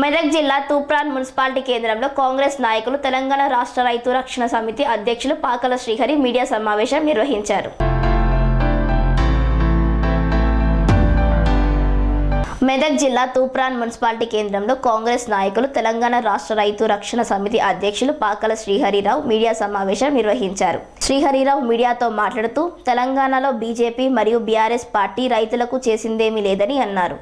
మెదక్ జిల్లా తూప్రాన్ మున్సిపాలిటీ కేంద్రంలో కాంగ్రెస్ నాయకులు తెలంగాణ రాష్ట్ర రైతు రక్షణ సమితి అధ్యక్షులు పాకల శ్రీహరి మీడియా సమావేశం నిర్వహించారు. మెదక్ జిల్లా తూప్రాన్ మున్సిపాలిటీ కేంద్రంలో కాంగ్రెస్ నాయకులు తెలంగాణ రాష్ట్ర రైతు రక్షణ సమితి అధ్యక్షులు పాకల శ్రీహరిరావు మీడియా సమావేశం నిర్వహించారు. శ్రీహరిరావు మీడియాతో మాట్లాడుతూ తెలంగాణలో బీజేపీ మరియు బీఆర్ఎస్ పార్టీ రైతులకు చేసిందేమీ లేదని అన్నారు.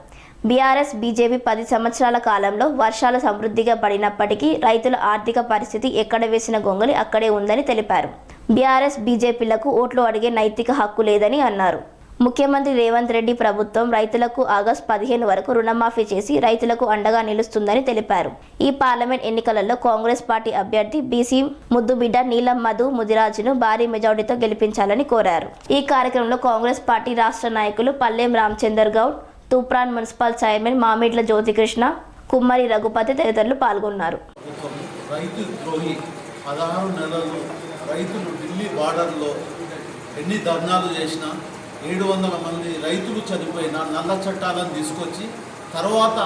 బీఆర్ఎస్ బీజేపీ పది సంవత్సరాల కాలంలో వర్షాలు సమృద్ధిగా పడినప్పటికీ రైతుల ఆర్థిక పరిస్థితి ఎక్కడ వేసిన గొంగలి అక్కడే ఉందని తెలిపారు. బీఆర్ఎస్ బీజేపీలకు ఓట్లు అడిగే నైతిక హక్కు లేదని అన్నారు. ముఖ్యమంత్రి రేవంత్ రెడ్డి ప్రభుత్వం రైతులకు ఆగస్టు పదిహేను వరకు రుణమాఫీ చేసి రైతులకు అండగా నిలుస్తుందని తెలిపారు. ఈ పార్లమెంట్ ఎన్నికలలో కాంగ్రెస్ పార్టీ అభ్యర్థి బీసీ ముద్దుబిడ్డ నీలం మధు ముదిరాజును భారీ మెజార్టీతో గెలిపించాలని కోరారు. ఈ కార్యక్రమంలో కాంగ్రెస్ పార్టీ రాష్ట్ర నాయకులు పల్లెం రామచందర్ గౌడ్ తూప్రాన్ మున్సిపల్ చైర్మన్ మామిడ్ల జ్యోతికృష్ణ కుమ్మరి రఘుపతి తదితరులు పాల్గొన్నారు. రైతు ద్రోహి పదహారు నెలలు రైతులు ఢిల్లీ బార్డర్లో ఎన్ని ధర్నాలు చేసినా ఏడు వందల మంది రైతులు చనిపోయిన నల్ల చట్టాలను తీసుకొచ్చి తర్వాత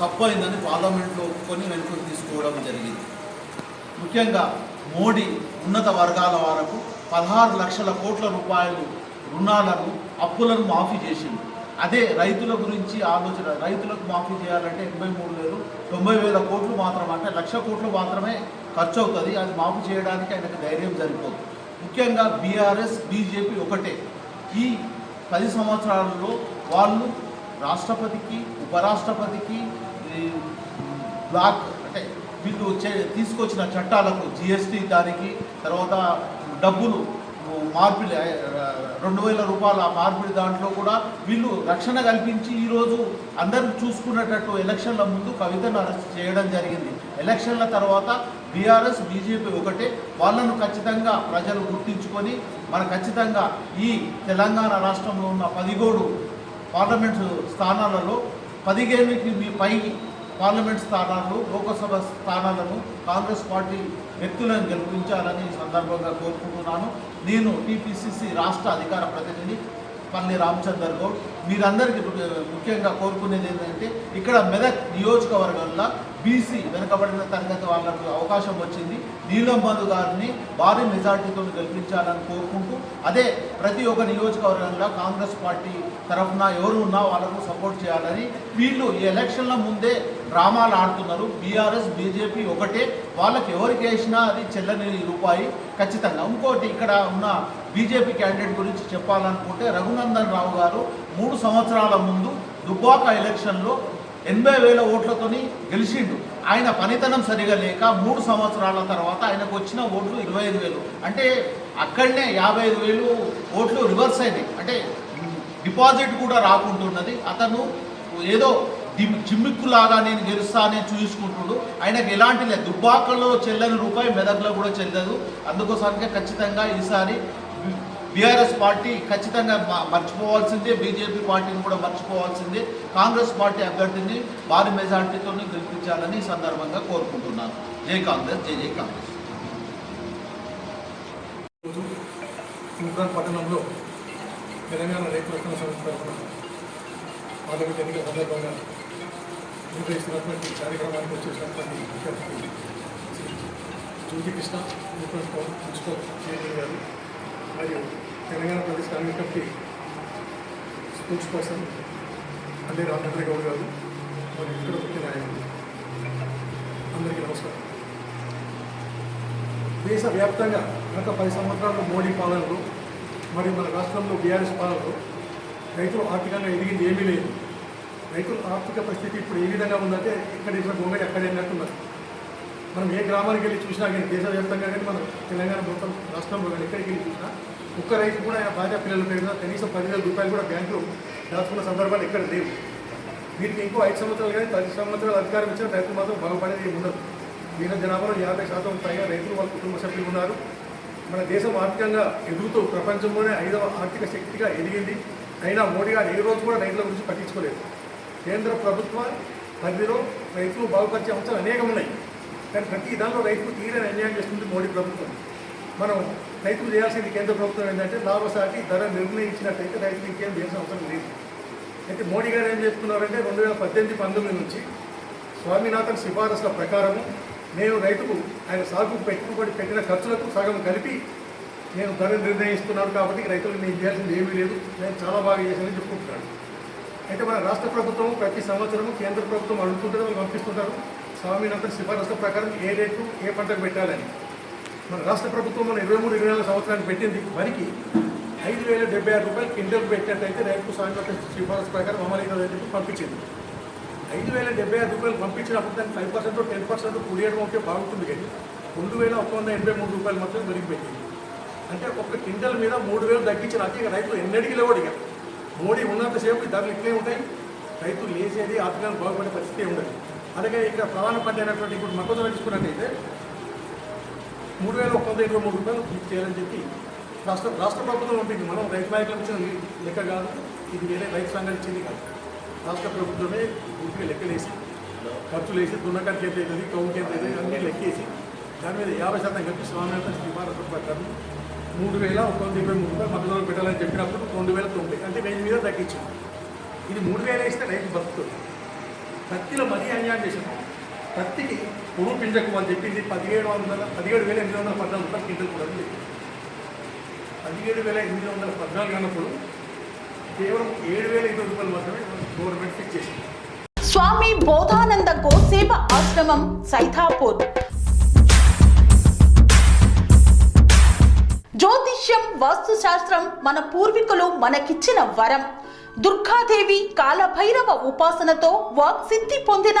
తప్పైందని పార్లమెంట్లో ఒప్పుకొని వెనుకకు తీసుకోవడం జరిగింది. ముఖ్యంగా మోడీ ఉన్నత వర్గాల వరకు పదహారు లక్షల కోట్ల రూపాయలు రుణాలను అప్పులను మాఫీ చేసింది అదే రైతుల గురించి ఆలోచన రైతులకు మాఫీ చేయాలంటే ఎనభై మూడు వేలు తొంభై వేల కోట్లు మాత్రం అంటే లక్ష కోట్లు మాత్రమే ఖర్చు అవుతుంది అది మాఫీ చేయడానికి ఆయనకు ధైర్యం సరిపోదు. ముఖ్యంగా బీఆర్ఎస్ బీజేపీ ఒకటే. ఈ పది సంవత్సరాలలో వాళ్ళు రాష్ట్రపతికి ఉపరాష్ట్రపతికి బ్లాక్ అంటే వీళ్ళు చే- తీసుకొచ్చిన చట్టాలకు జిఎస్టీ దానికి తర్వాత డబ్బులు మార్పిడి రెండు వేల రూపాయల మార్పిడి దాంట్లో కూడా వీళ్ళు రక్షణ కల్పించి ఈరోజు అందరూ చూసుకునేటట్టు ఎలక్షన్ల ముందు కవితను అరెస్ట్ చేయడం జరిగింది. ఎలక్షన్ల తర్వాత బీఆర్ఎస్ బీజేపీ ఒకటే. వాళ్ళను ఖచ్చితంగా ప్రజలు గుర్తించుకొని మన ఖచ్చితంగా ఈ తెలంగాణ రాష్ట్రంలో ఉన్న పదిగోడు పార్లమెంటు స్థానాలలో పదిహేనుకి మీ పై పార్లమెంట్ స్థానాలు లోకసభ స్థానాలను కాంగ్రెస్ పార్టీ వ్యక్తులను గెలిపించాలని ఈ సందర్భంగా కోరుకుంటున్నాను. నేను టీపీసీసీ రాష్ట్ర అధికార ప్రతినిధి పల్లి రామచందర్ గౌడ్. మీరందరికీ ముఖ్యంగా కోరుకునేది ఏంటంటే ఇక్కడ మెదక్ నియోజకవర్గంలో బీసీ వెనుకబడిన తరగతి వాళ్ళకు అవకాశం వచ్చింది. నీలం బంధు గారిని భారీ మెజార్టీతో గెలిపించాలని కోరుకుంటూ అదే ప్రతి ఒక్క నియోజకవర్గంలో కాంగ్రెస్ పార్టీ తరఫున ఎవరు ఉన్నా వాళ్ళకు సపోర్ట్ చేయాలని వీళ్ళు ఈ ఎలక్షన్ల ముందే డ్రామాలు ఆడుతున్నారు. బీఆర్ఎస్ బీజేపీ ఒకటే. వాళ్ళకి ఎవరికి వేసినా అది చెల్లని రూపాయి. ఖచ్చితంగా ఇంకోటి ఇక్కడ ఉన్న బీజేపీ క్యాండిడేట్ గురించి చెప్పాలనుకుంటే రఘునందన్ రావు గారు మూడు సంవత్సరాల ముందు దుబ్బాక ఎలక్షన్లో ఎనభై వేల ఓట్లతోని గెలిచిండు. ఆయన పనితనం సరిగా లేక మూడు సంవత్సరాల తర్వాత ఆయనకు వచ్చిన ఓట్లు ఇరవై ఐదు వేలు. అంటే అక్కడనే యాభై ఐదు వేలు ఓట్లు రివర్స్ అయినాయి. అంటే డిపాజిట్ కూడా రాకుంటున్నది. అతను ఏదో చిమ్మిక్కులాగా జిమ్మిక్కులాగా నేను గెలుస్తానే చూసుకుంటుడు ఆయనకు ఎలాంటి లేదు. దుబ్బాకలో చెల్లని రూపాయి మెదక్లో కూడా చెల్లదు. అందుకోసానికే ఖచ్చితంగా ఈసారి బీఆర్ఎస్ పార్టీ ఖచ్చితంగా మర్చిపోవాల్సిందే బీజేపీ పార్టీని కూడా మర్చిపోవాల్సిందే. కాంగ్రెస్ పార్టీ అభ్యర్థిని భారీ మెజార్టీతో గెలిపించాలని సందర్భంగా కోరుకుంటున్నాను. జై కాంగ్రెస్ జై జై కాంగ్రెస్. రోజు పట్టణంలో తెలంగాణ రైతు రక్షణ సంస్థ పార్లమెంట్ ఎన్నికల సందర్భంగా నిర్వహిస్తున్నటువంటి కార్యక్రమానికి వచ్చేసినటువంటి ముఖ్య అతిథి జ్యోతి కృష్ణ తూప్రాన్ మున్సిపల్ చైర్మన్ గారు మరియు Telangana Pradesh Congress committee sports person Alli Ramachandra Goud గారు మరియు ఇక్కడ ముఖ్య నాయకులు. అందరికీ నమస్కారం. దేశవ్యాప్తంగా గత పది సంవత్సరాలు మోడీ పాలనలో మరియు మన రాష్ట్రంలో బీఆర్ఎస్ పాలనలో రైతులు ఆర్థికంగా ఎదిగింది ఏమీ లేదు. రైతుల ఆర్థిక పరిస్థితి ఇప్పుడు ఏ విధంగా ఉందంటే ఇక్కడ ఇచ్చిన గొంగడి అక్కడ అన్నట్టున్నది మనం ఏ గ్రామానికి వెళ్ళి చూసినా కానీ దేశవ్యాప్తంగా కానీ మనం తెలంగాణ మొత్తం రాష్ట్రంలో కానీ ఎక్కడికి వెళ్ళి చూసినా ఒక్క రైతు కూడా ఆయన భార్య పిల్లల పేరు మీద కనీసం పదివేల రూపాయలు కూడా బ్యాంకులో దాచుకున్న సందర్భాలు ఎక్కడ లేవు. వీరికి ఇంకో ఐదు సంవత్సరాలు కానీ పది సంవత్సరాలు అధికారం ఇచ్చిన రైతులు మాత్రం బాగుపడేది ఉండదు. వీళ్ళ జనాభాలో యాభై శాతం పైగా రైతులు వాళ్ళ కుటుంబ సభ్యులు ఉన్నారు. మన దేశం ఆర్థికంగా ఎదుగుతూ ప్రపంచంలోనే ఐదవ ఆర్థిక శక్తిగా ఎదిగింది. అయినా మోడీ గారు ఏ రోజు కూడా రైతుల గురించి పట్టించుకోలేదు. కేంద్ర ప్రభుత్వ పరిధిలో రైతులు బాగుపరిచే అంశాలు అనేకం ఉన్నాయి. కానీ ప్రతి దానిలో రైతులు తీరని అన్యాయం చేస్తుంది మోడీ ప్రభుత్వం. మనం రైతులు చేయాల్సింది కేంద్ర ప్రభుత్వం ఏంటంటే లాభసాటి ధర నిర్ణయించినట్టయితే రైతులు ఇంకేం చేసిన అవసరం లేదు. అయితే మోడీ గారు ఏం చెప్తున్నారంటే రెండు వేల పద్దెనిమిది పంతొమ్మిది నుంచి స్వామినాథన్ సిఫారసుల ప్రకారము నేను రైతుకు ఆయన సాగు పెట్టుబడి పెట్టిన ఖర్చులకు సగం కలిపి నేను ధర నిర్ణయిస్తున్నాను కాబట్టి రైతులు నేను చేయాల్సింది ఏమీ లేదు. నేను చాలా బాగా చేశానని చెప్పుకుంటున్నాను. అయితే మన రాష్ట్ర ప్రభుత్వం ప్రతి సంవత్సరం కేంద్ర ప్రభుత్వం అడుగుతుంటారు వాళ్ళు పంపిస్తుంటారు. స్వామినాథన్ సిఫారసుల ప్రకారం ఏ రేటు ఏ పంటకు పెట్టాలని. మన రాష్ట్ర ప్రభుత్వం మన ఇరవై మూడు ఇరవై నాలుగు సంవత్సరానికి పెట్టింది వరికి ఐదు వేల డెబ్బై ఆరు రూపాయలు క్వింటల్ పెట్టినట్టయితే రైతు స్వామినాథన్ సిఫార్సు ప్రకారం అమలైన చెప్పి పంపించింది. ఐదు వేల డెబ్బై ఆరు రూపాయలు పంపించినప్పుడు దానికి ఫైవ్ పర్సెంట్ టెన్ పర్సెంట్ కూడియడం ఓకే బాగుంటుంది కానీ రెండు వేల ఒక వంద ఎనభై మూడు రూపాయలు మాత్రం వెలిగి పెట్టింది. అంటే ఒక్క క్వింటల్ మీద మూడు వేలు తగ్గించిన అతి రైతులు ఎన్నడికి లేవాడు ఇక మోడీ ఉన్నంతసేపు ఈ ధరలు ఇట్లే ఉంటాయి. రైతులు లేచేది ఆర్థికంగా బాగుపడే పరిస్థితి ఉండదు. అలాగే ఇక్కడ ప్రధాన పంట అయినటువంటి ఇప్పుడు మొక్కజొన్న తీసుకున్నట్టయితే మూడు వేల ఒక వంద ఇరవై మూడు రూపాయలు ఫిక్స్ చేయాలని చెప్పి రాష్ట్ర రాష్ట్ర ప్రభుత్వం పంపింది మనం రైతు నాయకులకు ఇచ్చిన లెక్క కాదు ఇది వేరే రైతు సంఘాలు ఇచ్చింది కాదు. రాష్ట్ర ప్రభుత్వమే పూర్తిగా లెక్కలేసి ఖర్చులు వేసి దున్నకానికి ఎంత అవుతుంది కౌంట్ ఎంత అవుతుంది అన్నీ లెక్కేసి దాని మీద యాభై శాతం కలిపి స్వామినాథన్ సిఫారసు ప్రకారం మూడు వేల ఒక వంద ఇరవై మూడు రూపాయలు మద్దతు పెట్టాలని చెప్పినప్పుడు రెండు వేల తొంభై అంటే వెయ్యి మీద తగ్గించింది ఇది మూడు వేలు వేస్తే రైతు బతుకుతుంది. పత్తిలో మరీ అన్యాయం చేసాం పత్తికి పొడుగు పింజకు అని చెప్పింది పదిహేడు వందల పదిహేడు వేల ఎనిమిది వందల పద్నాలుగు రూపాయలు కింటల్ కూడా పదిహేడు వేల ఎనిమిది వందల పద్నాలుగు అన్నప్పుడు కేవలం ఏడు వేల ఇరవై రూపాయలు మాత్రమే గవర్నమెంట్ ఫిక్స్ చేసింది. స్వామి బోధానంద గోసేవ ఆశ్రమం సైథాపూర్ జ్యోతిష్యం వాస్తుశాస్త్రం మన పూర్వీకులు మనకిచ్చిన వరం. దుర్గాదేవి కాలభైరవ ఉపాసనతో వాక్సిద్ధి పొందిన